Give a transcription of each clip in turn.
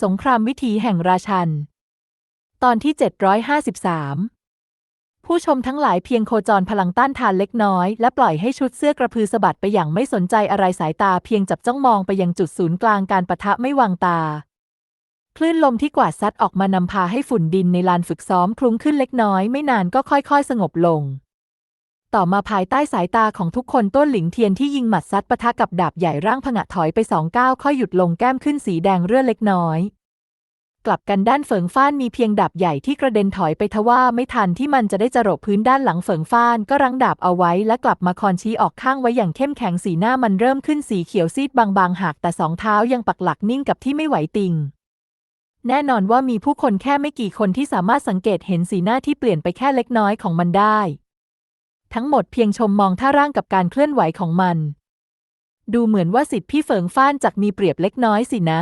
สงครามวิถีแห่งราชัน ตอนที่ 753 ผู้ชมทั้งหลายเพียงโคจรพลังต้านทานเล็กน้อย และปล่อยให้ชุดเสื้อกระพือสะบัดไปอย่างไม่สนใจอะไรสายตาเพียงจับจ้องมองไปยังจุดศูนย์กลางการปะทะไม่วางตา คลื่นลมที่กวาดซัดออกมานำพาให้ฝุ่นดินในลานฝึกซ้อมคลุ้งขึ้นเล็กน้อยไม่นานก็ค่อยๆ สงบลง ต่อมาภายใต้สายตาของทุกคนต้นหลิงเทียนที่ยิงหมัดซัดปะทะกับดาบใหญ่ร่างผงะถอยไปสองก้าวค่อยหยุดลงแก้มขึ้นสีแดงเรื่อเล็กน้อย กลับกันด้านเฟิงฟ้านมีเพียงดาบใหญ่ที่กระเด็นถอยไปทว่าไม่ทันที่มันจะได้จรดพื้นด้านหลังเฟิงฟ้านก็รั้งดาบเอาไว้และกลับมาคอนชี้ออกข้างไว้อย่างเข้มแข็งสีหน้ามันเริ่มขึ้นสีเขียวซีดบางๆหากแต่สองเท้ายังปักหลักนิ่งกับที่ไม่ไหวติงแน่นอนว่ามีผู้คนแค่ไม่กี่คนที่สามารถสังเกตเห็นสีหน้าที่เปลี่ยนไปแค่เล็กน้อยของมันได้ ทั้งหมดเพียงชมมองท่าร่างกับการเคลื่อนไหวของมัน ดูเหมือนว่าสิทธิพี่เฟิงฟ้านจักมีเปรียบเล็กน้อยสินะ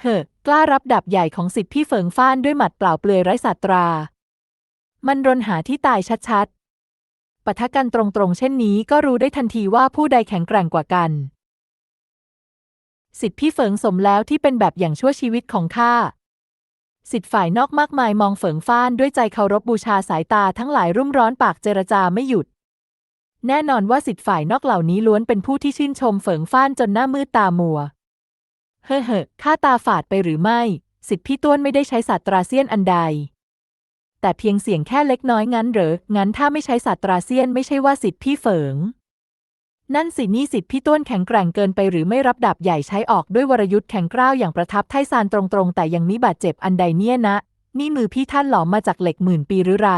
เฮ้อกล้ารับดาบใหญ่ของสิทธิพี่เฟิงฟ้านด้วยหมัดเปล่าเปลือยไร้ศาสตรา มันรนหาที่ตายชัดๆปะทะกันตรงๆ เช่นนี้ก็รู้ได้ทันทีว่าผู้ใดแข็งแกร่งกว่ากัน สิทธิพี่เฟิงสมแล้วที่เป็นแบบอย่างชั่วชีวิตของข้า สิทธิ์ฝ่ายนอกมากมายมองเฟิงฟ้านด้วยใจเคารพบูชาสายตาทั้งหลายรุ่มร้อนปากเจรจาไม่หยุด แน่นอนว่าสิทธิ์ฝ่ายนอกเหล่านี้ล้วนเป็นผู้ที่ชื่นชมเฟิงฟ้านจนหน้ามืดตามัว เฮ้อเฮ้อข้าตาฝาดไปหรือไม่ สิทธิพี่ต้วนไม่ได้ใช้ศาสตราเซียนอันใด แต่เพียงเสียงแค่เล็กน้อยงั้นเหรอ งั้นถ้าไม่ใช้ศาสตราเซียนไม่ใช่ว่าสิทธิพี่เฟิง นั่นสินี่สิทธิพี่ต้วนแข็งแกร่งเกินไปหรือไม่รับดาบใหญ่ใช้ออกด้วยวรยุทธ์แข็งกร้าวอย่างประทับไทซานตรงๆ แต่ยังมิบาดเจ็บอันใดเนี่ยนะ นี่มือพี่ท่านหลอมมาจากเหล็กหมื่นปีหรือไร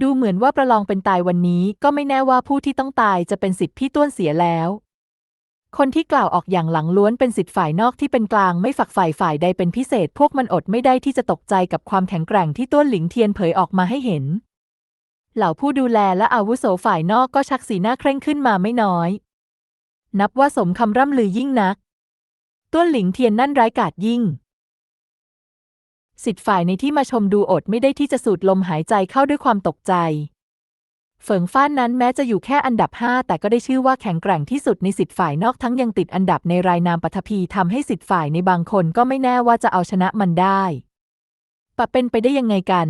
ดูเหมือนว่าประลองเป็นตายวันนี้ก็ไม่แน่ว่าผู้ที่ต้องตายจะเป็นสิทธิพี่ต้วนเสียแล้ว คนที่กล่าวออกอย่างหลังล้วนเป็นสิทธิฝ่ายนอกที่เป็นกลางไม่ฝักฝ่ายฝ่ายใดเป็นพิเศษ พวกมันอดไม่ได้ที่จะตกใจกับความแข็งแกร่งที่ต้วนหลิงเทียนเผยออกมาให้เห็น เหล่าผู้ดูแลและอาวุโสฝ่ายนอกก็ชักสีหน้าเคร่งขึ้นมาไม่น้อย นับว่าสมคำร่ำลือยิ่งนัก ต้วนหลิงเทียนนั่นร้ายกาจยิ่ง สิทธิ์ฝ่ายในที่มาชมดูอดไม่ได้ที่จะสูดลมหายใจเข้าด้วยความตกใจเฟิงฟ้านนั้นแม้จะอยู่แค่อันดับห้าแต่ก็ได้ชื่อว่าแข็งแกร่งที่สุดในสิทธิ์ฝ่ายนอกทั้งยังติดอันดับในรายนามปฐพีทำให้สิทธิ์ฝ่ายในบางคนก็ไม่แน่ว่าจะเอาชนะมันได้ปะเป็นไปได้ยังไงกัน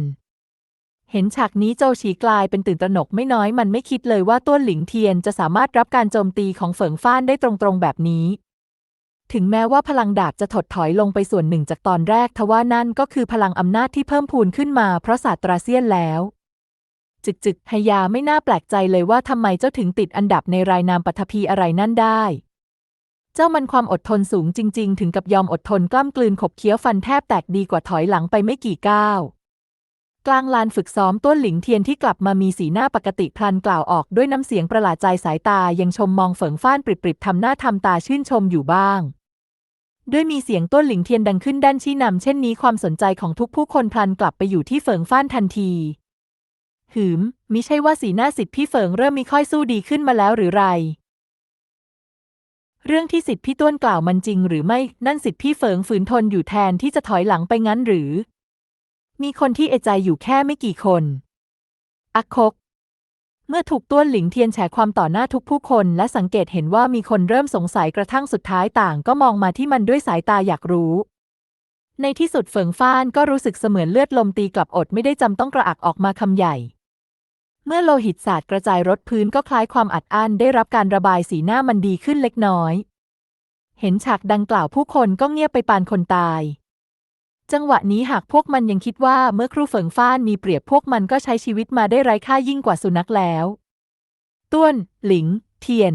เห็นฉากนี้โจฉีกลายเป็นตื่นตระหนกไม่น้อยมันไม่คิดเลยว่าต้วนหลิงเทียนจะสามารถรับการโจมตีของเฟิงฟ้านได้ตรงๆแบบนี้ ถึงแม้ว่าพลังดาบจะถดถอยลงไปส่วนหนึ่งจากตอนแรกทว่านั่นก็คือพลังอำนาจที่เพิ่มพูนขึ้นมาเพราะศาสตราเซียนแล้วจึกจึกฮยาไม่น่าแปลกใจเลยว่าทำไมเจ้าถึงติดอันดับในรายนามปฐพีอะไรนั่นได้ เจ้ามันความอดทนสูงจริง ๆ ถึงกับยอมอดทนกล้ำกลืนขบเคี้ยวฟันแทบแตกดีกว่าถอยหลังไปไม่กี่ก้าว กลางลานฝึกซ้อมต้นหลิงเทียนที่กลับมามีสีหน้าปกติพลันกล่าวออกด้วยน้ำเสียงประหลาดใจสายตายังชมมองเฟิงฟ้านปริบๆทำหน้าทำตาชื่นชมอยู่บ้าง ด้วยมีเสียงต้นหลิงเทียนดังขึ้นด้านชี้นำเช่นนี้ความสนใจของทุกผู้คนพลันกลับไปอยู่ที่เฟิงฟ้านทันทีหืมมิใช่ว่าสีหน้าสิทธิพี่เฟิงเริ่มมีค่อยสู้ดีขึ้นมาแล้วหรือไร เรื่องที่สิทธิพี่ต้วนกล่าวมันจริงหรือไม่นั่นสิทธิพี่เฟิงฝืนทนอยู่แทนที่จะถอยหลังไปงั้นหรือ มีคนที่เอะใจอยู่แค่ไม่กี่คน อักคก เมื่อถูกต้วนหลิงเทียนแฉความต่อหน้าทุกผู้คน และสังเกตเห็นว่ามีคนเริ่มสงสัยกระทั่งสุดท้ายต่างก็มองมาที่มันด้วยสายตาอยากรู้ ในที่สุดเฟิงฟ้านก็รู้สึกเสมือนเลือดลมตีกลับอดไม่ได้จำต้องกระอักออกมาคำใหญ่ เมื่อโลหิตศาสาดกระจายรถพื้นก็คล้ายความอัดอั้นได้รับการระบายสีหน้ามันดีขึ้นเล็กน้อย เห็นฉากดังกล่าวผู้คนก็เงียบไปปานคนตาย จังหวะนี้หากพวกมันยังคิดว่าเมื่อครูเฟิงฟ้านมีเปรียบพวกมันก็ใช้ชีวิตมาได้ไร้ค่ายิ่งกว่าสุนัขแล้วต้วนหลิง เทียน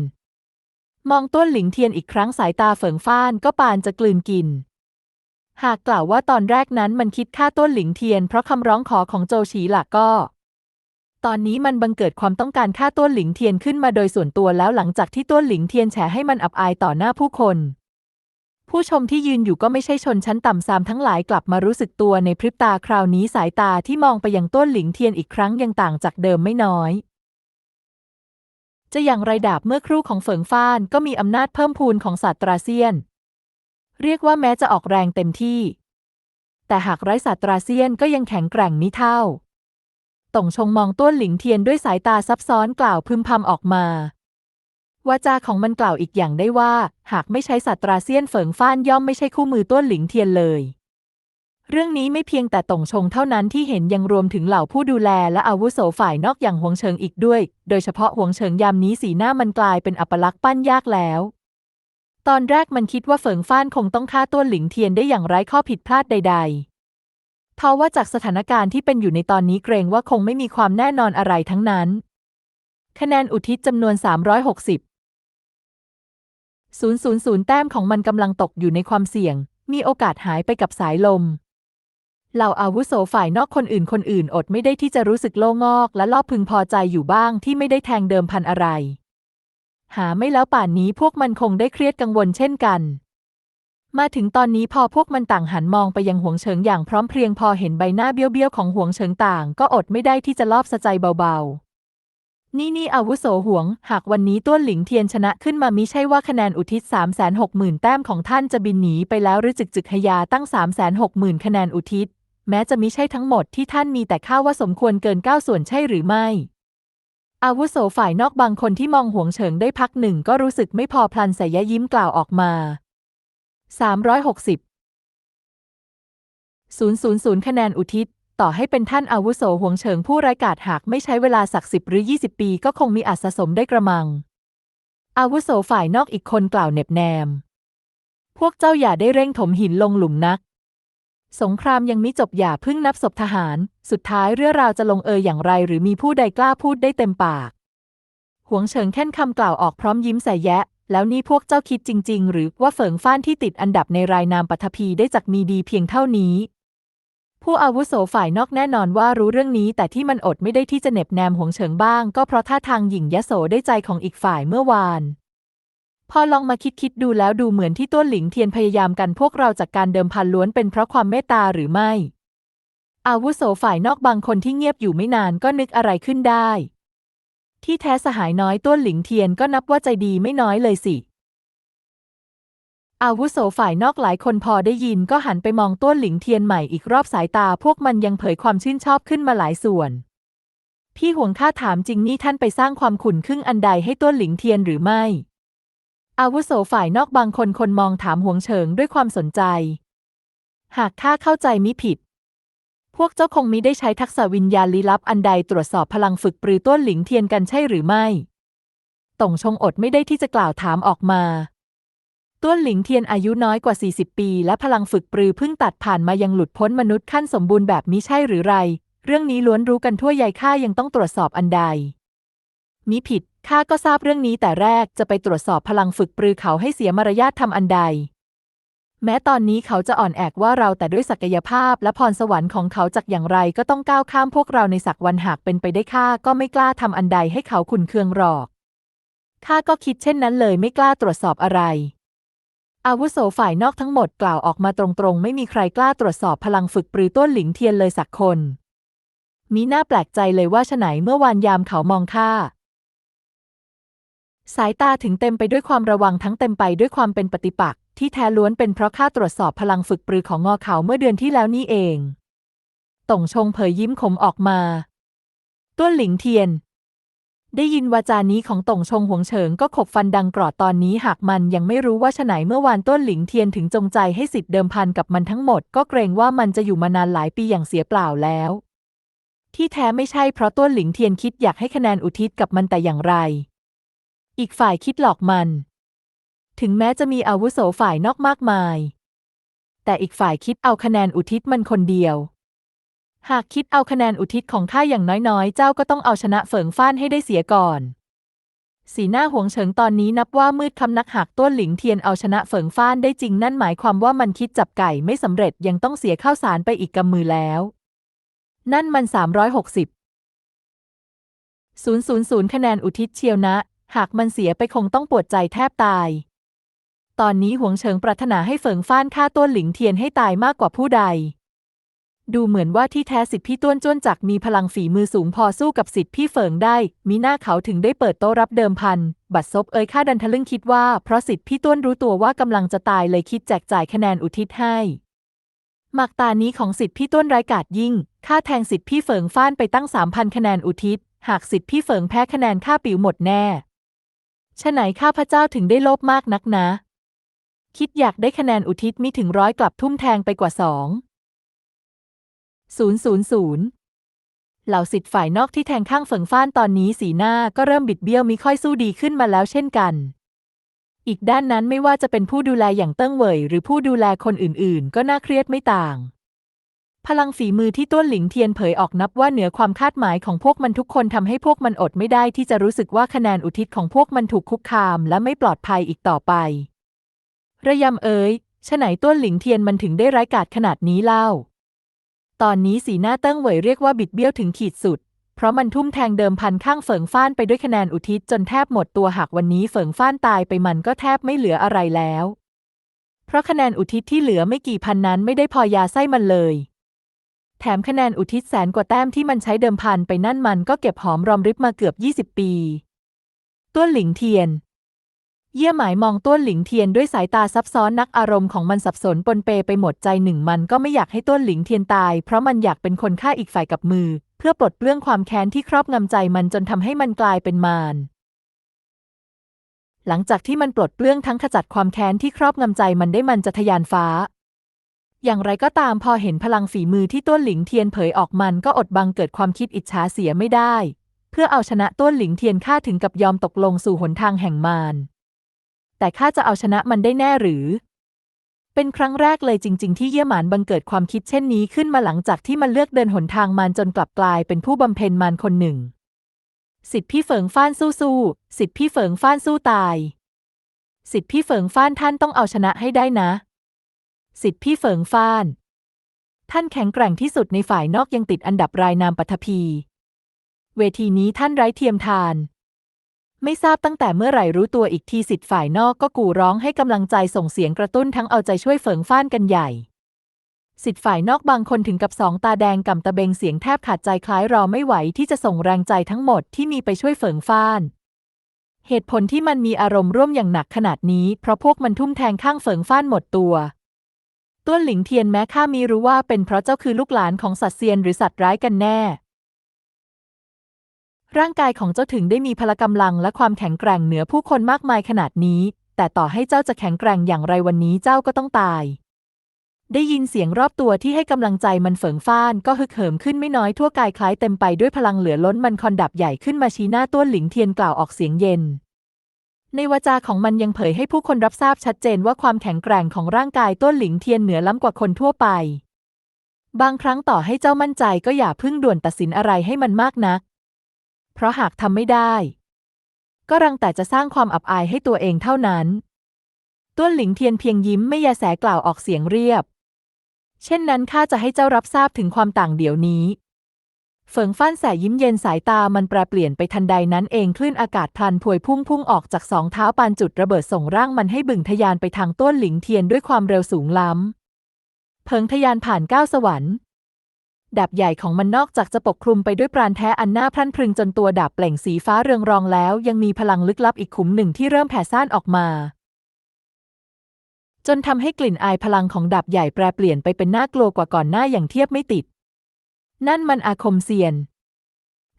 มองต้วนหลิงเทียนอีกครั้งสายตาเฟิงฟ้านก็ปานจะกลืนกิน หากกล่าวว่าตอนแรกนั้นมันคิดฆ่าต้วนหลิงเทียนเพราะคำร้องขอของโจฉีหล่ะก็ ตอนนี้มันบังเกิดความต้องการฆ่าต้วนหลิงเทียนขึ้นมาโดยส่วนตัวแล้วหลังจากที่ต้วนหลิงเทียนแฉให้มันอับอายต่อหน้าผู้คน ผู้ชมที่ยืนอยู่ก็ไม่ใช่ชนชั้นต่ำซามทั้งหลายกลับมารู้สึกตัวในพริบตาคราวนี้สายตาที่มองไปยังต้นหลิงเทียนอีกครั้งยังต่างจากเดิมไม่น้อย จะอย่างไรดาบเมื่อครู่ของเฟิงฟ้านก็มีอำนาจเพิ่มพูนของศาสตราเซียน เรียกว่าแม้จะออกแรงเต็มที่ แต่หากไร้ศาสตราเซียนก็ยังแข็งแกร่งมิเท่าต่งชงมองต้นหลิงเทียนด้วยสายตาซับซ้อนกล่าวพึมพำออกมา วาจาของมันกล่าวอีกอย่างได้ว่า หากไม่ใช้ศาสตราเซียนเฟิงฟ้านย่อมไม่ใช่คู่มือต้วนหลิงเทียนเลย เรื่องนี้ไม่เพียงแต่ตงชงเท่านั้นที่เห็นยังรวมถึงเหล่าผู้ดูแลและอาวุโสฝ่ายนอกอย่างหวงเฉิงอีกด้วย โดยเฉพาะหวงเฉิงยามนี้สีหน้ามันกลายเป็นอัปลักษณ์ปั้นยากแล้วตอนแรกมันคิดว่าเฟิงฟ้านคงต้องฆ่าต้วนหลิงเทียนได้อย่างไร้ข้อผิดพลาดใด ๆ เพราะว่าจากสถานการณ์ที่เป็นอยู่ในตอนนี้เกรงว่าคงไม่มีความแน่นอนอะไรทั้งนั้น คะแนนอุทิศจำนวน 360 000 แต้มของมันกำลังตกอยู่ในความเสี่ยง มีโอกาสหายไปกับสายลม เหล่าอาวุโสฝ่ายนอกคนอื่นคนอื่นอดไม่ได้ที่จะรู้สึกโล่งอกและรอบพึงพอใจอยู่บ้างที่ไม่ได้แทงเดิมพันอะไร หาไม่แล้วป่านนี้พวกมันคงได้เครียดกังวลเช่นกัน มาถึงตอนนี้พอพวกมันต่างหันมองไปยังหวงเฉิงอย่างพร้อมเพรียงพอเห็นใบหน้าเบี้ยวๆของหวงเฉิงต่าง ก็อดไม่ได้ที่จะลอบสะใจเบาๆ นี่นี่อาวุโสหวง หากวันนี้ต้วนหลิงเทียนชนะขึ้นมามิใช่ว่าคะแนนอุทิศ360,000 แต้มของท่านจะบินหนีไปแล้วหรือจึกจึกฮยาตั้ง 360,000 คะแนนอุทิศ แม้จะมิใช่ทั้งหมดที่ท่านมีแต่ข้าว่าสมควรเกินเก้าส่วนใช่หรือไม่อาวุโสฝ่ายนอกบางคนที่มองห่วงเฉิงได้พักหนึ่งก็รู้สึกไม่พอพลันใส่ยยิ้มกล่าวออกมา 360 000 คะแนนอุทิศ ต่อให้เป็นท่านอาวุโสห่วงเฉิงผู้ไร้กาจหากไม่ใช้เวลาสักสิบหรือ20ปีก็คงมีอาจสะสมได้กระมัง อาวุโสฝ่ายนอกอีกคนกล่าวเน็บแนม พวกเจ้าอย่าได้เร่งถมหินลงหลุมนัก สงครามยังมิจบอย่าเพิ่งนับศพทหาร สุดท้ายเรื่องราวจะลงเอยอย่างไร หรือมีผู้ใดกล้าพูดได้เต็มปากหวงเฉิงแค่นคำกล่าวออกพร้อมยิ้มใส่แยะ แล้วนี่พวกเจ้าคิดจริง ๆ หรือว่าเฟิงฟ้านที่ติดอันดับในรายนามปัทภีได้จักมีดีเพียงเท่านี้ ผู้อาวุโสฝ่ายนอกแน่นอนว่ารู้เรื่องนี้แต่ที่มันอดไม่ได้ที่จะเหน็บแนมหวงเฉิงบ้าง ก็เพราะท่าทางหยิ่งยโสได้ใจของอีกฝ่ายเมื่อวาน พอลองมาคิดคิดดูแล้วดูเหมือนที่ต้วนหลิงเทียนพยายามกันพวกเราจากการเดิมพันล้วนเป็นเพราะความเมตตาหรือไม่ อาวุโสฝ่ายนอกบางคนที่เงียบอยู่ไม่นานก็นึกอะไรขึ้นได้ ที่แท้สหายน้อยต้วนหลิงเทียนก็นับว่าใจดีไม่น้อยเลยสิ อาวุโสฝ่ายนอกหลายคนพอได้ยินก็หันไปมองต้วนหลิงเทียนใหม่อีกรอบสายตาพวกมันยังเผยความชื่นชอบขึ้นมาหลายส่วน พี่ห่วงข้าถามจริงนี่ท่านไปสร้างความขุ่นขึ่งอันใดให้ต้วนหลิงเทียนหรือไม่ อาวุโสฝ่ายนอกบางคนคนมองถามห่วงเฉิงด้วยความสนใจ หากข้าเข้าใจมิผิด พวกเจ้าคงมิได้ใช้ทักษะวิญญาณลี้ลับอันใดตรวจสอบพลังฝึกปรือต้วนหลิงเทียนกันใช่หรือไม่ต่งชงอดไม่ได้ที่จะกล่าวถามออกมา ต้วนหลิงเทียนอายุน้อยกว่า 40 ปี และพลังฝึกปรือเพิ่งตัดผ่านมายังหลุดพ้นมนุษย์ขั้นสมบูรณ์แบบนี้ใช่หรือไร เรื่องนี้ล้วนรู้กันทั่วใยข้ายังต้องตรวจสอบอันใด มิผิดข้าก็ทราบเรื่องนี้แต่แรกจะไปตรวจสอบพลังฝึกปรือเขาให้เสียมารยาททำอันใด แม้ตอนนี้เขาจะอ่อนแอกว่าเราแต่ด้วยศักยภาพและพรสวรรค์ของเขาจากอย่างไรก็ต้องก้าวข้ามพวกเราในสักวันหากเป็นไปได้ข้าก็ไม่กล้าทำอันใดให้เขาขุนเคืองหรอกข้าก็คิดเช่นนั้นเลยไม่กล้าตรวจสอบอะไร อาวุโสฝ่ายนอกทั้งหมดกล่าวออกมาตรงๆ ไม่มีใครกล้าตรวจสอบพลังฝึกปรือต้นหลิงเทียนเลยสักคนมีหน่าแปลกใจเลยว่าฉไหนเมื่อวานยามเขามองข้าสายตาถึงเต็มไปด้วยความระวังทั้งเต็มไปด้วยความเป็นปฏิปักษ์ที่แท้ล้วนเป็นเพราะข้าตรวจสอบพลังฝึกปรือของงอเขาเมื่อเดือนที่แล้วนี่เองต่งชงเผยยิ้มขมออกมาต้วนหลิงเทียน ได้ยินวาจานี้ของต่งชงหวงเฉิงก็ขบฟันดังกรอดตอนนี้หากมันยังไม่รู้ว่าฉไหนเมื่อวานต้นหลิงเทียนถึงจงใจให้สิทธิ์เดิมพันกับมันทั้งหมด ก็เกรงว่ามันจะอยู่มานานหลายปีอย่างเสียเปล่าแล้ว ที่แท้ไม่ใช่เพราะต้นหลิงเทียนคิดอยากให้คะแนนอุทิศกับมันแต่อย่างไร อีกฝ่ายคิดหลอกมัน ถึงแม้จะมีอาวุโสฝ่ายนอกมากมาย แต่อีกฝ่ายคิดเอาคะแนนอุทิศมันคนเดียว หากคิดเอาคะแนนอุทิศของข้าอย่างน้อยๆ เจ้าก็ต้องเอาชนะเฟิงฟ้านให้ได้เสียก่อน สีหน้าหวงเฉิงตอนนี้นับว่ามืดคำนักหากต้นหลิงเทียนเอาชนะเฟิงฟ้านได้จริงนั่นหมายความว่ามันคิดจับไก่ไม่สำเร็จยังต้องเสียข้าวสารไปอีกกำมือแล้ว นั่นมัน 360 000 คะแนนอุทิศเชียวนะ หากมันเสียไปคงต้องปวดใจแทบตาย ตอนนี้หวงเฉิงปรารถนาให้เฟิงฟ้านฆ่าต้นหลิงเทียนให้ตายมากกว่าผู้ใด ดูเหมือนว่าที่แท้สิทธิพี่ต้วนจ้วนจักมีพลังฝีมือสูงพอสู้กับสิทธิพี่เฟิงได้ มีหน้าเขาถึงได้เปิดโต๊ะรับเดิมพัน บัตรซบเอ่ยข้าดันทะลึ่งคิดว่าเพราะสิทธิพี่ต้วนรู้ตัวว่ากำลังจะตายเลยคิดแจกจ่ายคะแนนอุทิศให้หมากตานี้ของสิทธิพี่ต้วนร้ายกาจยิ่งค่าแทงสิทธิพี่เฟิงฟ้านไปตั้งสามพันคะแนนอุทิศ หากสิทธิพี่เฟิงแพ้คะแนนค่าปิวหมดแน่ฉะไหนข้าพเจ้าถึงได้โลภมากนักนะ คิดอยากได้คะแนนอุทิศมิถึงร้อยกลับทุ่มแทงไปกว่าสอง ศูนย์ศูนย์ศูนย์เหล่าสิทธิ์ฝ่ายนอกที่แทงข้างเฟิงฟ้านตอนนี้สีหน้าก็เริ่มบิดเบี้ยวมิค่อยสู้ดีขึ้นมาแล้วเช่นกัน อีกด้านนั้นไม่ว่าจะเป็นผู้ดูแลอย่างเติ้งเหวยหรือผู้ดูแลคนอื่นๆ ก็น่าเครียดไม่ต่าง พลังฝีมือที่ต้วนหลิงเทียนเผยออกนับว่าเหนือความคาดหมายของพวกมันทุกคนทำให้พวกมันอดไม่ได้ที่จะรู้สึกว่าคะแนนอุทิศของพวกมันถูกคุกคามและไม่ปลอดภัยอีกต่อไประยำเอ๋ยฉไหนต้วนหลิงเทียนมันถึงได้ร้ายกาจขนาดนี้เล่า ตอนนี้สีหน้าเติ้งเหวยเรียกว่าบิดเบี้ยวถึงขีดสุด เพราะมันทุ่มแทงเดิมพันข้างเฟิงฟ้านไปด้วยคะแนนอุทิศจนแทบหมดตัวหากวันนี้เฟิงฟ้านตายไปมันก็แทบไม่เหลืออะไรแล้ว เพราะคะแนนอุทิศที่เหลือไม่กี่พันนั้นไม่ได้พอยาไส้มันเลย แถมคะแนนอุทิศแสนกว่าแต้มที่มันใช้เดิมพันไปนั่นมันก็เก็บหอมรอมริบมาเกือบ 20 ปีต้วหลิงเทียน เยี่ยหมายมองต้วนหลิงเทียนด้วยสายตาซับซ้อนนักอารมณ์ของมันสับสนปนเปไปหมดใจหนึ่งมันก็ไม่อยากให้ต้วนหลิงเทียนตาย เพราะมันอยากเป็นคนฆ่าอีกฝ่ายกับมือ เพื่อปลดเปลื้องความแค้นที่ครอบงำใจมันจนทำให้มันกลายเป็นมารหลังจากที่มันปลดเปลื้องทั้งขจัดความแค้นที่ครอบงำใจมันได้มันจะทยานฟ้า อย่างไรก็ตามพอเห็นพลังฝีมือที่ต้วนหลิงเทียนเผยออกมันก็อดบังเกิดความคิดอิจฉาเสียไม่ได้ เพื่อเอาชนะต้วนหลิงเทียนข้าถึงกับยอมตกลงสู่หนทางแห่งมาร แต่ข้าจะเอาชนะมันได้แน่หรือ เป็นครั้งแรกเลยจริง ๆ ที่เยี่ยหมานบังเกิดความคิดเช่นนี้ขึ้นมาหลังจากที่มันเลือกเดินหนทางมารจนกลับกลายเป็นผู้บำเพ็ญมารคนหนึ่ง สิทธิพี่เฟิงฟ้านสู้สู้สิทธิพี่เฟิงฟ้านสู้ตาย สิทธิพี่เฟิงฟ้านท่านต้องเอาชนะให้ได้นะ สิทธิพี่เฟิงฟ้าน ท่านแข็งแกร่งที่สุดในฝ่ายนอกยังติดอันดับรายนามปัทภีเวทีนี้ท่านไร้เทียมทาน ไม่ทราบตั้งแต่เมื่อไหร่รู้ตัวอีกทีสิทธิ์ฝ่ายนอกก็กู่ร้องให้กำลังใจส่งเสียงกระตุ้นทั้งเอาใจช่วยเฟิงฟ้านกันใหญ่สิทธิ์ฝ่ายนอกบางคนถึงกับสองตาแดงกำตะเบงเสียงแทบขาดใจคล้ายรอไม่ไหวที่จะส่งแรงใจทั้งหมดที่มีไปช่วยเฟิงฟ้าน เหตุผลที่มันมีอารมณ์ร่วมอย่างหนักขนาดนี้ เพราะพวกมันทุ่มแทงข้างเฟิงฟ้านหมดตัว ต้วนหลิงเทียนแม้ข้ามีรู้ว่าเป็นเพราะเจ้าคือลูกหลานของสัตว์เซียนหรือสัตว์ร้ายกันแน่ ร่างกายของเจ้าถึงได้มีพละกำลังและความแข็งแกร่งเหนือผู้คนมากมายขนาดนี้ แต่ต่อให้เจ้าจะแข็งแกร่งอย่างไรวันนี้เจ้าก็ต้องตาย ได้ยินเสียงรอบตัวที่ให้กำลังใจมันเฟิงฟ้านก็ฮึกเหิมขึ้นไม่น้อยทั่วกายคล้ายเต็มไปด้วยพลังเหลือล้นมันคอนดับใหญ่ขึ้นมาชี้หน้าต้วนหลิงเทียนกล่าวออกเสียงเย็นในวาจาของมันยังเผยให้ผู้คนรับทราบชัดเจนว่าความแข็งแกร่งของร่างกายต้วนหลิงเทียนเหนือล้ำกว่าคนทั่วไป บางครั้งต่อให้เจ้ามั่นใจก็อย่าเพิ่งด่วนตัดสินอะไรให้มันมากนัก เพราะหากทำไม่ได้ ก็รังแต่จะสร้างความอับอายให้ตัวเองเท่านั้น ต้วนหลิงเทียนเพียงยิ้มไม่ยาแสกล่าวออกเสียงเรียบ เช่นนั้นข้าจะให้เจ้ารับทราบถึงความต่างเดี๋ยวนี้ เฟิงฟ้านแสยิ้มเย็นสายตามันแปรเปลี่ยนไปทันใดนั้นเองคลื่นอากาศพลันพวยพุ่งพุ่งออกจากสองเท้าปานจุดระเบิดส่งร่างมันให้บึ่งทะยานไปทางต้นหลิงเทียนด้วยความเร็วสูงล้ำเพิงทะยานผ่านก้าวสวรรค์ ดาบใหญ่ของมันนอกจากจะปกคลุมไปด้วยปราณแท้อันน่าพรั่นพรึงจนตัวดาบเปล่งสีฟ้าเรืองรองแล้ว ยังมีพลังลึกลับอีกขุมหนึ่งที่เริ่มแผ่ซ่านออกมา จนทำให้กลิ่นอายพลังของดาบใหญ่แปรเปลี่ยนไปเป็นน่ากลัวกว่าก่อนหน้าอย่างเทียบไม่ติด นั่นมันอาคมเซียน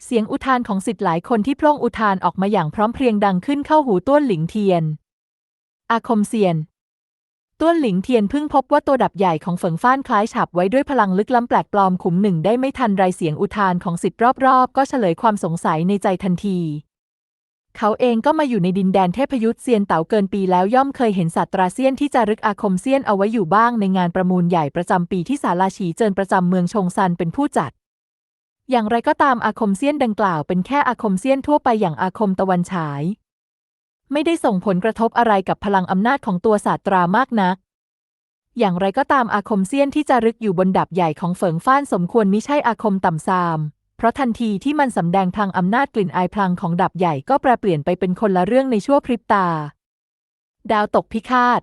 เสียงอุทานของสิทธิ์หลายคนที่พล่งอุทานออกมาอย่างพร้อมเพรียงดังขึ้นเข้าหูต้วนหลิงเทียน อาคมเซียน ต้วนหลิงเทียนเพิ่งพบว่าตัวดับใหญ่ของเฟิงฟ้านคล้ายฉับไว้ด้วยพลังลึกล้ำแปลกปลอมขุมหนึ่งได้ไม่ทันไรเสียงอุทานของสิทธิ์รอบๆ ก็เฉลยความสงสัยในใจทันที เขาเองก็มาอยู่ในดินแดนเทพยุทธเซียนเต๋าเกินปีแล้วย่อมเคยเห็นศาสตราเซียนที่จารึกอาคมเซียนเอาไว้อยู่บ้างในงานประมูลใหญ่ประจำปีที่ศาลาฉีเจินประจำเมืองชงซันเป็นผู้จัดอย่างไรก็ตามอาคมเซียนดังกล่าวเป็นแค่อาคมเซียนทั่วไปอย่างอาคมตะวันฉาย ไม่ได้ส่งผลกระทบอะไรกับพลังอำนาจของตัวศาสตรามากนัก อย่างไรก็ตามอาคมเซียนที่จารึกอยู่บนดาบใหญ่ของเฟิงฟ้านสมควรมิใช่อาคมต่ำซาม เพราะทันทีที่มันสำแดงพลังอำนาจกลิ่นอายพลังของดาบใหญ่ก็แปรเปลี่ยนไปเป็นคนละเรื่องในชั่วพริบตา ดาวตกพิฆาต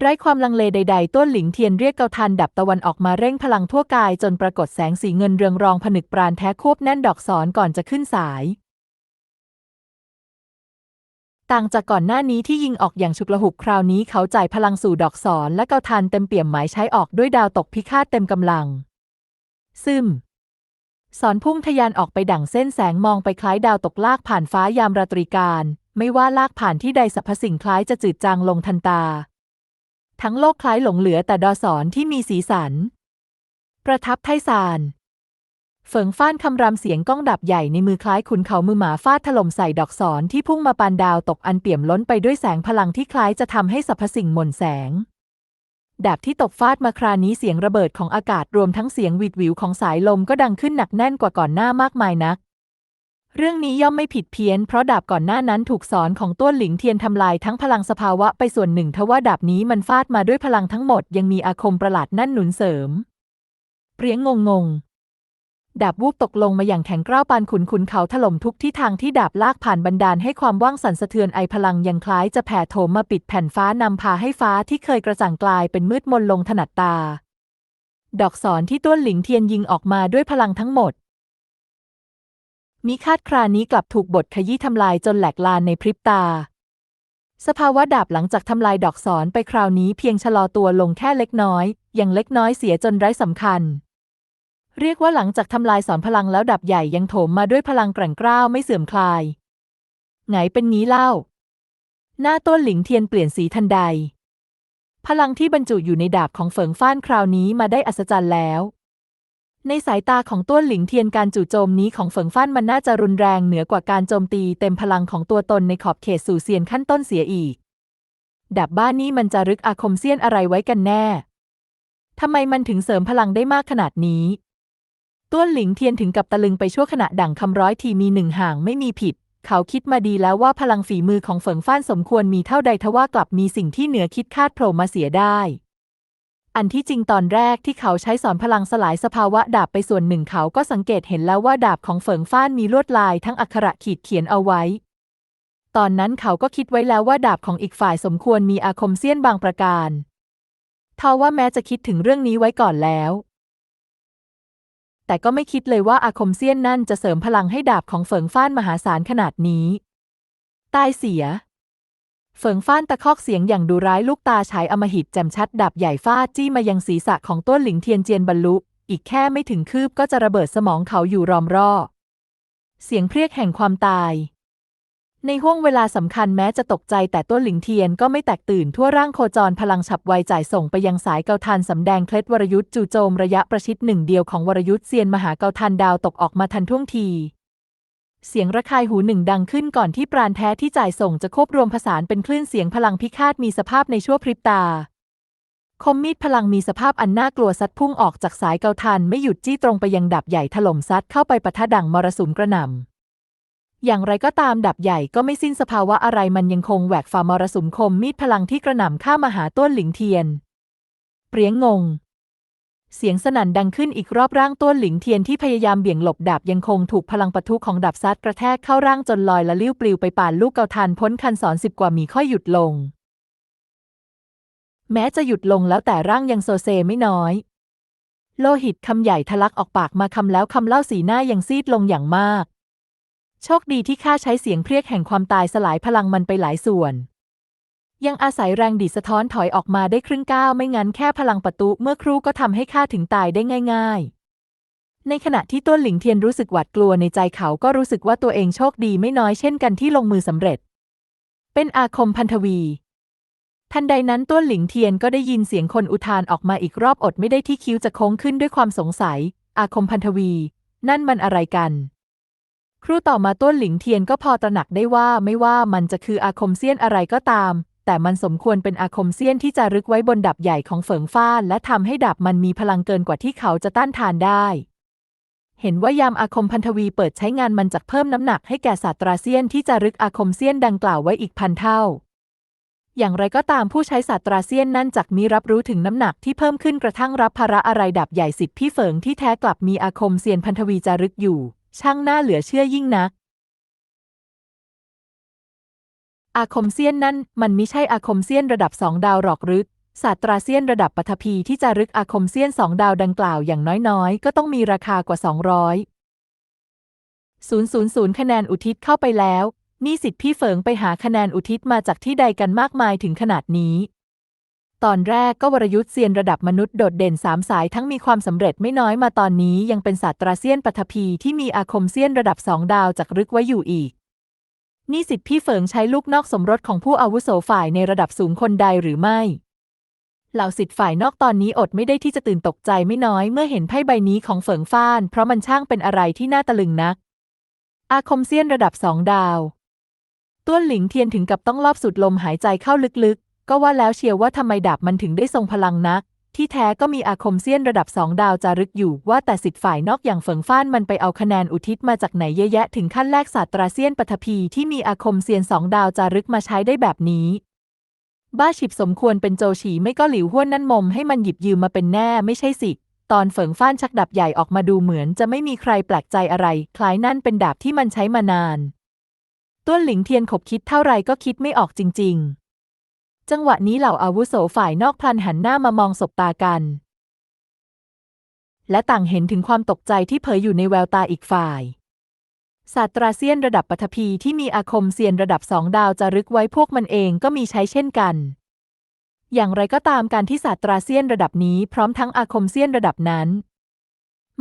ไร้ความลังเลใด ๆ ต้นหลิงเทียนเรียกเกาทันดับตะวันออกมาเร่งพลังทั่วกายจนปรากฏแสงสีเงินเรืองรองผนึกปราณแท้ควบแน่นดอกสอนก่อนจะขึ้นสาย ต่างจากก่อนหน้านี้ที่ยิงออกอย่างฉุกละหุกคราวนี้เขาจ่ายพลังสู่ดอกสอนและเกาทันเต็มเปี่ยมหมายใช้ออกด้วยดาวตกพิฆาตเต็มกำลัง ซึมสอนพุ่งทะยานออกไปดั่งเส้นแสงมองไปคล้ายดาวตกลากผ่านฟ้ายามราตรีการ ไม่ว่าลากผ่านที่ใดสรรพสิ่งคล้ายจะจืดจางลงทันตา ทั้งโลกคล้ายหลงเหลือแต่ดอสอนที่มีสีสัน ประทับไทซาน เฝิงฟ้านคำรามเสียงก้องดับใหญ่ในมือคล้ายขุนเขามือหมาฟาดถล่มใส่ดอกสอนที่พุ่งมาปานดาวตกอันเปี่ยมล้นไปด้วยแสงพลังที่คล้ายจะทำให้สรรพสิ่งหม่นแสง ดาบที่ตกฟาดมาครานี้เสียงระเบิดของอากาศรวมทั้งเสียงหวิดหวิวของสายลมก็ดังขึ้นหนักแน่นกว่าก่อนหน้ามากมายนัก เรื่องนี้ย่อมไม่ผิดเพี้ยน เพราะดาบก่อนหน้านั้นถูกสอนของต้วนหลิงเทียนทำลายทั้งพลังสภาวะไปส่วนหนึ่งทว่าดาบนี้มันฟาดมาด้วยพลังทั้งหมด ยังมีอาคมประหลาดนั่นหนุนเสริม เปรียงงงง ดาบวูบตกลงมาอย่างแข็งกร้าวปานขุนขุนเขาถล่มทุกที่ทางที่ดาบลากผ่านบันดาลให้ความว่างสั่นสะเทือนไอพลังยังคล้ายจะแผ่โถมมาปิดแผ่นฟ้านำพาให้ฟ้าที่เคยกระจ่างกลายเป็นมืดมนลงถนัดตา ดอกสอนที่ต้วนหลิงเทียนยิงออกมาด้วยพลังทั้งหมดมิคาดครานี้กลับถูกบทขยี้ทำลายจนแหลกลานในพริบตา สภาวะดาบหลังจากทำลายดอกสอนไปคราวนี้เพียงชะลอตัวลงแค่เล็กน้อยอย่างเล็กน้อยเสียจนไร้สำคัญ เรียกว่าหลังจากทำลายสอนพลังแล้วดับใหญ่ยังโถมมาด้วยพลังแกร่งกร้าวไม่เสื่อมคลายไงเป็นงี้เล่า หน้าต้นหลิงเทียนเปลี่ยนสีทันใด พลังที่บรรจุอยู่ในดาบของเฟิงฟ้านคราวนี้มาได้อัศจรรย์แล้ว ในสายตาของต้วนหลิงเทียนการจู่โจมนี้ของเฟิงฟ้านมันน่าจะรุนแรงเหนือกว่าการโจมตีเต็มพลังของตัวตนในขอบเขตสู่เซียนขั้นต้นเสียอีกดาบบ้านนี้มันจะรึกอาคมเซียนอะไรไว้กันแน่ทำไมมันถึงเสริมพลังได้มากขนาดนี้ ต้วนหลิงเทียนถึงกับตะลึงไปชั่วขณะดั่งคำร้อยทีมีหนึ่งห่างไม่มีผิด เขาคิดมาดีแล้วว่าพลังฝีมือของเฟิงฟ้านสมควรมีเท่าใดทว่ากลับมีสิ่งที่เหนือคิดคาดโผล่มาเสียได้ อันที่จริงตอนแรกที่เขาใช้สอนพลังสลายสภาวะดาบไปส่วนหนึ่งเขาก็สังเกตเห็นแล้วว่าดาบของเฟิงฟ้านมีลวดลายทั้งอักขระขีดเขียนเอาไว้ ตอนนั้นเขาก็คิดไว้แล้วว่าดาบของอีกฝ่ายสมควรมีอาคมเสี้ยนบางประการทว่าแม้จะคิดถึงเรื่องนี้ไว้ก่อนแล้ว แต่ก็ไม่คิดเลยว่าอาคมเซียนนั่นจะเสริมพลังให้ดาบของเฟิงฟ้านมหาศาลขนาดนี้ ตายเสียเฟิงฟ้านตะคอกเสียงอย่างดูร้ายลูกตาฉายอมหิตแจ่มชัดดาบใหญ่ฟาดจี้มายังศีรษะของต้นหลิงเทียนเจียนบรรลุ อีกแค่ไม่ถึงคืบก็จะระเบิดสมองเขาอยู่รอมรอเสียงเพรียกแห่งความตาย ในห้วงเวลาสำคัญแม้จะตกใจแต่ต้นหลิงเทียนก็ไม่แตกตื่นทั่วร่างโคจรพลังฉับไวจ่ายส่งไปยังสายเกาทันสำแดงเคล็ดวรยุทธ์จู่โจมระยะประชิดหนึ่งเดียวของวรยุทธ์เซียนมหาเกาทันดาวตกออกมาทันท่วงที เสียงระคายหูหนึ่งดังขึ้นก่อนที่ปราณแท้ที่จ่ายส่งจะควบรวมผสานเป็นคลื่นเสียงพลังพิฆาตมีสภาพในชั่วพริบตา คมมีดพลังมีสภาพอันน่ากลัวซัดพุ่งออกจากสายเกาทันไม่หยุดจี้ตรงไปยังดับใหญ่ถล่มซัดเข้าไปปะทะดังมรสุมกระหน่ำ อย่างไรก็ตามดับใหญ่ก็ไม่สิ้นสภาวะอะไรมันยังคงแหวกฝ่ามรสุมคมมีดพลังที่กระหน่ำข้ามาหาต้นหลิงเทียน เปรียงงง เสียงสนั่นดังขึ้นอีกรอบร่างต้นหลิงเทียนที่พยายามเบี่ยงหลบดาบยังคงถูกพลังปะทุของดาบซัดกระแทกเข้าร่างจนลอยละลิ้วปลิวไปป่านลูกเกาทันพ้นคันสอนสิบกว่ามีค่อยหยุดลง แม้จะหยุดลงแล้วแต่ร่างยังโซเซไม่น้อย โลหิตคำใหญ่ทะลักออกปากมาคำแล้วคำเล่าสีหน้ายังซีดลงอย่างมาก โชคดีที่ข้าใช้เสียงเพรียกแห่งความตายสลายพลังมันไปหลายส่วน ยังอาศัยแรงดีดสะท้อนถอยออกมาได้ครึ่งก้าวไม่งั้นแค่พลังประตูเมื่อครู่ก็ทำให้ข้าถึงตายได้ง่าย ๆ ในขณะที่ต้นหลิงเทียนรู้สึกหวาดกลัวในใจเขาก็รู้สึกว่าตัวเองโชคดีไม่น้อยเช่นกันที่ลงมือสำเร็จ เป็นอาคมพันธวีทันใดนั้นต้นหลิงเทียนก็ได้ยินเสียงคนอุทานออกมาอีกรอบอดไม่ได้ที่คิ้วจะโค้งขึ้นด้วยความสงสัย อาคมพันธวี นั่นมันอะไรกัน ครู่ต่อมาต้นหลิงเทียนก็พอตระหนักได้ว่าไม่ว่ามันจะคืออาคมเซียนอะไรก็ตาม แต่มันสมควรเป็นอาคมเซียนที่จะรึกไว้บนดับใหญ่ของเฟิงฟ้าและทำให้ดับมันมีพลังเกินกว่าที่เขาจะต้านทานได้ เห็นว่ายามอาคมพันธวีเปิดใช้งานมันจะเพิ่มน้ำหนักให้แก่ศาสตราเซียนที่จะรึกอาคมเซียนดังกล่าวไว้อีกพันเท่าอย่างไรก็ตามผู้ใช้ศาสตราเซียนนั่นจักมีรับรู้ถึงน้ำหนักที่เพิ่มขึ้นกระทั่งรับภาระอะไรดับใหญ่สิบพี่เฟิงที่แท้กลับมีอาคมเซียนพันธวีจารึกอยู่ ช่างน่าเหลือเชื่อยิ่งนัก อาคมเซียนนั่น มันมิใช่อาคมเซียนระดับสองดาวหรอกหรือศาสตราเซียนระดับปฐพีที่จะรึกอาคมเซียนสองดาวดังกล่าวอย่างน้อยๆ ก็ต้องมีราคากว่าสองร้อยศูนย์ศูนย์ศูนย์คะแนนอุทิศเข้าไปแล้ว นี่สิทธิ์พี่เฟิงไปหาคะแนนอุทิศมาจากที่ใดกันมากมายถึงขนาดนี้ ตอนแรกก็วรยุทธ์เซียนระดับมนุษย์โดดเด่นสามสายทั้งมีความสำเร็จไม่น้อยมาตอนนี้ยังเป็นศาสตราเซียนปฐพีที่มีอาคมเซียนระดับสองดาวจากรึกไว้อยู่อีกนี่สิทธิ์พี่เฟิงใช้ลูกนอกสมรสของผู้อาวุโสฝ่ายในระดับสูงคนใดหรือไม่ เหล่าสิทธิ์ฝ่ายนอกตอนนี้อดไม่ได้ที่จะตื่นตกใจไม่น้อยเมื่อเห็นไพ่ใบนี้ของเฟิงฟ้าน เพราะมันช่างเป็นอะไรที่น่าตะลึงนัก อาคมเซียนระดับสองดาว ต้วนหลิงเทียนถึงกับต้องลอบสูดลมหายใจเข้าลึก ก็ว่าแล้วเชียวว่าทำไมดาบมันถึงได้ทรงพลังนัก ที่แท้ก็มีอาคมเซียนระดับสองดาวจารึกอยู่ว่าแต่สิทธิ์ฝ่ายนอกอย่างเฟิงฟ้านมันไปเอาคะแนนอุทิศมาจากไหนเยอะแยะถึงขั้นแลกศาสตราเซียนปฐพีที่มีอาคมเซียนสองดาวจารึกมาใช้ได้แบบนี้ บ้าฉิบสมควรเป็นโจฉีไม่ก็หลิวห้วนนั่นมมให้มันหยิบยืมมาเป็นแน่ไม่ใช่สิตอนเฟิงฟ้านชักดาบใหญ่ออกมาดูเหมือนจะไม่มีใครแปลกใจอะไร คล้ายนั่นเป็นดาบที่มันใช้มานานต้วนหลิงเทียนขบคิดเท่าไรก็คิดไม่ออกจริง ๆ จังหวะนี้เหล่าอาวุโสฝ่ายนอกพลันหันหน้ามามองสบตากัน และต่างเห็นถึงความตกใจที่เผยอยู่ในแววตาอีกฝ่ายศาสตราเซียนระดับปฐพีที่มีอาคมเซียนระดับสองดาวจะรึกไว้พวกมันเองก็มีใช้เช่นกัน อย่างไรก็ตามการที่ศาสตราเซียนระดับนี้พร้อมทั้งอาคมเซียนระดับนั้น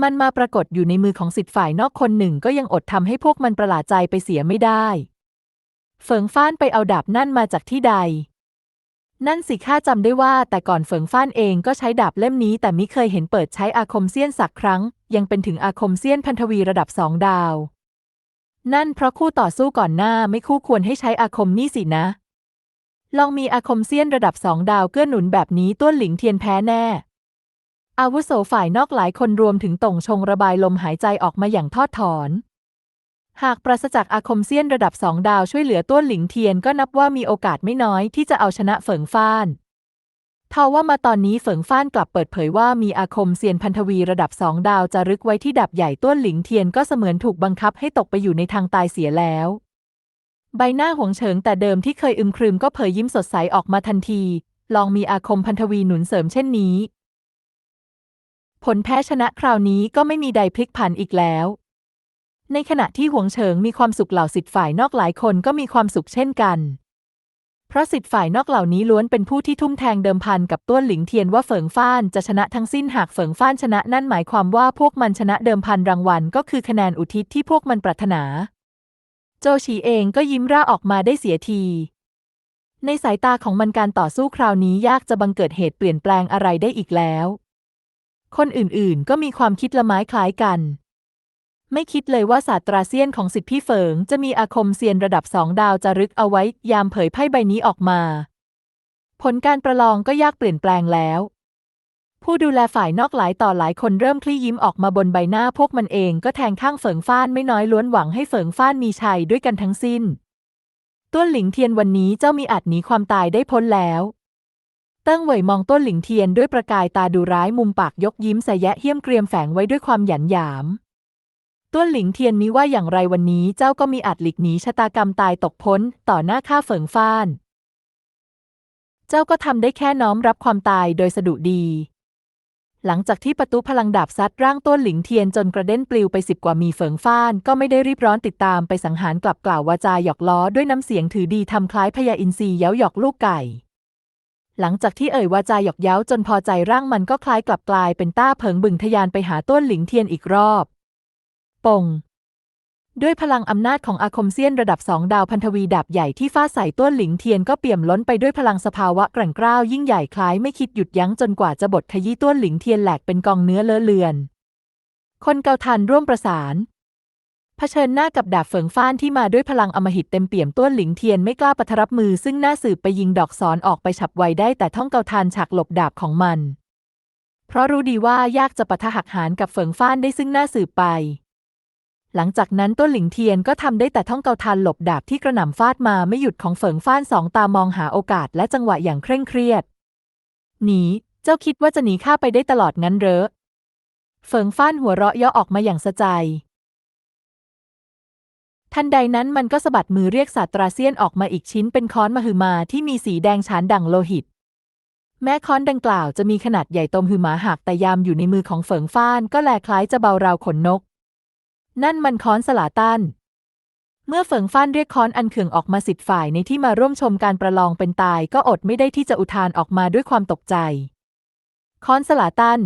มันมาปรากฏอยู่ในมือของสิทธิ์ฝ่ายนอกคนหนึ่งก็ยังอดทำให้พวกมันประหลาดใจไปเสียไม่ได้ เฟิงฟ้านไปเอาดาบนั่นมาจากที่ใด นั่นสิข้าจำได้ว่าแต่ก่อนเฟิงฟ้านเองก็ใช้ดาบเล่มนี้ แต่มิเคยเห็นเปิดใช้อาคมเซียนสักครั้ง ยังเป็นถึงอาคมเซียนพันธวีระดับสองดาว นั่นเพราะคู่ต่อสู้ก่อนหน้าไม่คู่ควรให้ใช้อาคมนี่สินะ ลองมีอาคมเซียนระดับสองดาวเกื้อหนุนแบบนี้ต้วนหลิงเทียนแพ้แน่ อาวุโสฝ่ายนอกหลายคนรวมถึงต่งชงระบายลมหายใจออกมาอย่างทอดถอน หากปราศจากอาคมเซียนระดับสองดาวช่วยเหลือต้วนหลิงเทียนก็นับว่ามีโอกาสไม่น้อยที่จะเอาชนะเฟิงฟ้านทว่ามาตอนนี้เฟิงฟ้านกลับเปิดเผยว่ามีอาคมเซียนพันธวีระดับสองดาวจะรึกไว้ที่ดับใหญ่ต้วนหลิงเทียนก็เสมือนถูกบังคับให้ตกไปอยู่ในทางตายเสียแล้ว ใบหน้าหวงเฉิงแต่เดิมที่เคยอึมครึมก็เผยยิ้มสดใสออกมาทันที ลองมีอาคมพันธวีหนุนเสริมเช่นนี้ ผลแพ้ชนะคราวนี้ก็ไม่มีใดพลิกผันอีกแล้ว ในขณะที่หวงเฉิงมีความสุขเหล่าสิทธิ์ฝ่ายนอกหลายคนก็มีความสุขเช่นกัน เพราะสิทธิ์ฝ่ายนอกเหล่านี้ล้วนเป็นผู้ที่ทุ่มแทงเดิมพันกับต้วนหลิงเทียนว่าเฟิงฟ้านจะชนะทั้งสิ้นหากเฟิงฟ้านชนะนั่นหมายความว่าพวกมันชนะเดิมพันรางวัลก็คือคะแนนอุทิศที่พวกมันปรารถนา โจฉีเองก็ยิ้มร่าออกมาได้เสียที ในสายตาของมันการต่อสู้คราวนี้ยากจะบังเกิดเหตุเปลี่ยนแปลงอะไรได้อีกแล้ว คนอื่นๆ ก็มีความคิดละไม้คล้ายกัน ไม่คิดเลยว่าศาสตราเซียนของสิทธิพี่เฟิง จะมีอาคมเซียนระดับสองดาวจารึกเอาไว้ ยามเผยไพ่ใบนี้ออกมา ผลการประลองก็ยากเปลี่ยนแปลงแล้ว ผู้ดูแลฝ่ายนอกหลายต่อหลายคนเริ่มคลี่ยิ้มออกมาบนใบหน้าพวกมันเองก็แทงข้างเฟิงฟ้านไม่น้อยล้วนหวังให้เฟิงฟ้านมีชัยด้วยกันทั้งสิ้นต้วนหลิงเทียนวันนี้เจ้ามีอาจหนีความตายได้พ้นแล้วเติ้งเหวยมองต้นหลิงเทียนด้วยประกายตาดูร้ายมุมปากยกยิ้มใส่แยะเหี้ยมเกรียมแฝงไว้ด้วยความหยันหยาม ต้วนหลิงเทียนนี้ว่าอย่างไรวันนี้เจ้าก็มีอาจหลีกหนีชะตากรรมตายตกพ้น ต่อหน้าข้าเฟิงฟ้าน เจ้าก็ทำได้แค่น้อมรับความตายโดยสะดุดี หลังจากที่ประตูพลังดาบซัดร่างต้นหลิงเทียนจนกระเด็นปลิวไปสิบกว่ามีเฟิงฟ้าน ก็ไม่ได้รีบร้อนติดตามไปสังหารกลับกล่าววาจาหยอกล้อด้วยน้ำเสียงถือดีทำคล้ายพญาอินทรีเย้าหยอกลูกไก่หลังจากที่เอ่ยวาจาหยอกเย้าจนพอใจร่างมันก็คล้ายกลับกลายเป็นต้าเผิงบึงทะยานไปหาต้นหลิงเทียนอีกรอบ ปงด้วยพลังอำนาจของอาคมเซียนระดับสองดาวพันธวีดาบใหญ่ที่ฟาดใส่ต้นหลิงเทียนก็เปี่ยมล้นไปด้วยพลังสภาวะแกร่งกร้าวยิ่งใหญ่คล้ายไม่คิดหยุดยั้งจนกว่าจะบดขยี้ต้นหลิงเทียนแหลกเป็นกองเนื้อเลอะเลือน คนเกาทันร่วมประสานเผชิญหน้ากับดาบเฟิงฟ้านที่มาด้วยพลังอมหิตเต็มเปี่ยมต้นหลิงเทียนไม่กล้าปะทรับมือซึ่งหน้าสืบไปยิงดอกสอนออกไปฉับไวได้แต่ท่องเกาทันฉากหลบดาบของมัน เพราะรู้ดีว่ายากจะปะทะหักหานกับเฟิงฟ้านได้ซึ่งหน้าสืบไป หลังจากนั้นต้นหลิงเทียนก็ทำได้แต่ท่องเกาทันหลบดาบที่กระหน่ำฟาดมาไม่หยุดของเฟิงฟ้านสองตามองหาโอกาสและจังหวะอย่างเคร่งเครียด หนี เจ้าคิดว่าจะหนีข้าไปได้ตลอดงั้นเหรอเฟิงฟ้านหัวเราะย่อออกมาอย่างสะใจ ทันใดนั้นมันก็สะบัดมือเรียกศาสตราเซียนออกมาอีกชิ้นเป็นค้อนมหึมาที่มีสีแดงฉานดั่งโลหิตแม้ค้อนดังกล่าวจะมีขนาดใหญ่โตมหึมาหากแต่ยามอยู่ในมือของเฟิงฟ้านก็แลคล้ายจะเบาราวขนนก นั่นมันค้อนสลาตัน เมื่อเฟิงฟ้านเรียกค้อนอันเขื่องออกมาสิทธิ์ฝ่ายในที่มาร่วมชมการประลองเป็นตายก็อดไม่ได้ที่จะอุทานออกมาด้วยความตกใจ ค้อนสลาตัน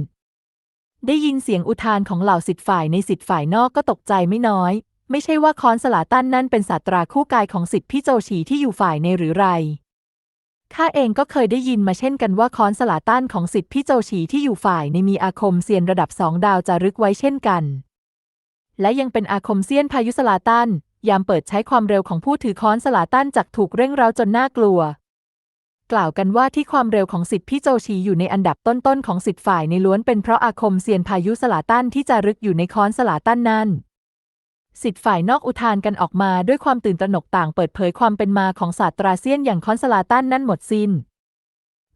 ได้ยินเสียงอุทานของเหล่าสิทธิ์ฝ่ายในสิทธิ์ฝ่ายนอกก็ตกใจไม่น้อย ไม่ใช่ว่าค้อนสลาตันนั่นเป็นศาสตราคู่กายของสิทธิพี่โจฉีที่อยู่ฝ่ายในหรือไรข้าเองก็เคยได้ยินมาเช่นกันว่าค้อนสลาตันของสิทธิพี่โจฉีที่อยู่ฝ่ายในมีอาคมเซียนระดับสองดาวจารึกไว้เช่นกัน และยังเป็นอาคมเซียนพายุสลาตัน ยามเปิดใช้ความเร็วของผู้ถือค้อนสลาตันจักถูกเร่งเร้าจนน่ากลัว กล่าวกันว่าที่ความเร็วของสิทธิพี่โจชีอยู่ในอันดับต้นๆของสิทธิฝ่ายในล้วนเป็นเพราะอาคมเซียนพายุสลาตันที่จารึกอยู่ในค้อนสลาตันนั้นสิทธิฝ่ายนอกอุทานกันออกมาด้วยความตื่นตระหนกต่างเปิดเผยความเป็นมาของศาสตราเซียนอย่างค้อนสลาตันนั่นหมดสิน้น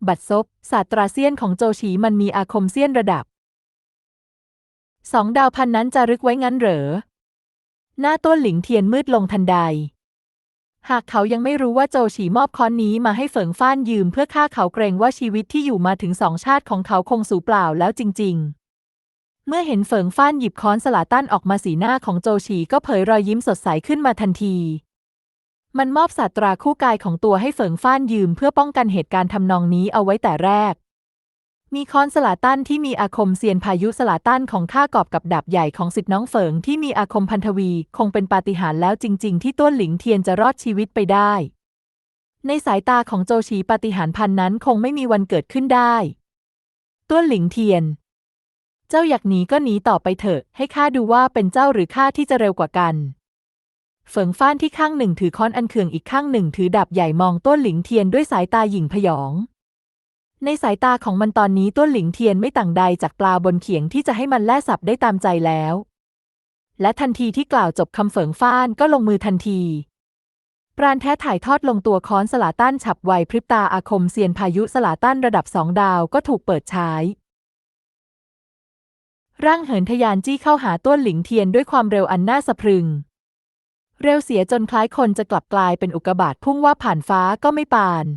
บัดซบศาสตราเซียนของโจชีมันมีอาคมเซียนระดับ สองดาวพันนั้นจารึกไว้งั้นเหรอ หน้าต้นหลิงเทียนมืดลงทันใด หากเขายังไม่รู้ว่าโจฉีมอบค้อนนี้มาให้เฟิงฟ้านยืมเพื่อฆ่าเขาเกรงว่าชีวิตที่อยู่มาถึงสองชาติของเขาคงสูญเปล่าแล้วจริง ๆ เมื่อเห็นเฟิงฟ้านหยิบค้อนสลาตันออกมาสีหน้าของโจฉีก็เผยรอยยิ้มสดใสขึ้นมาทันที มันมอบศาสตราคู่กายของตัวให้เฟิงฟ้านยืมเพื่อป้องกันเหตุการณ์ทำนองนี้เอาไว้แต่แรก มีค้อนสลาตันที่มีอาคมเซียนพายุสลาตันของข้ากอบกับดาบใหญ่ของสิทธิน้องเฟิงที่มีอาคมพันธวี คงเป็นปาฏิหาริย์แล้วจริง ๆ ที่ต้นหลิงเทียนจะรอดชีวิตไปได้ ในสายตาของโจฉีปาฏิหาริย์พันนั้นคงไม่มีวันเกิดขึ้นได้ต้นหลิงเทียน เจ้าอยากหนีก็หนีต่อไปเถอะ ให้ข้าดูว่าเป็นเจ้าหรือข้าที่จะเร็วกว่ากันเฟิงฟ้านที่ข้างหนึ่งถือค้อนอันเคืองอีกข้างหนึ่งถือดาบใหญ่มองต้นหลิงเทียนด้วยสายตาหยิ่งพยอง ในสายตาของมันตอนนี้ต้นหลิงเทียนไม่ต่างใดจากปลาบนเขียงที่จะให้มันแล่สับได้ตามใจแล้ว และทันทีที่กล่าวจบคำเฟิงฟ้านก็ลงมือทันที ปราณแท้ถ่ายทอดลงตัวค้อนสลาตันฉับไวพริบตาอาคมเซียนพายุสลาตันระดับสองดาวก็ถูกเปิดใช้ร่างเหินทยานจี้เข้าหาต้นหลิงเทียนด้วยความเร็วอันน่าสะพรึง เร็วเสียจนคล้ายคนจะกลับกลายเป็นอุกกาบาตพุ่งว่าผ่านฟ้าก็ไม่ปาน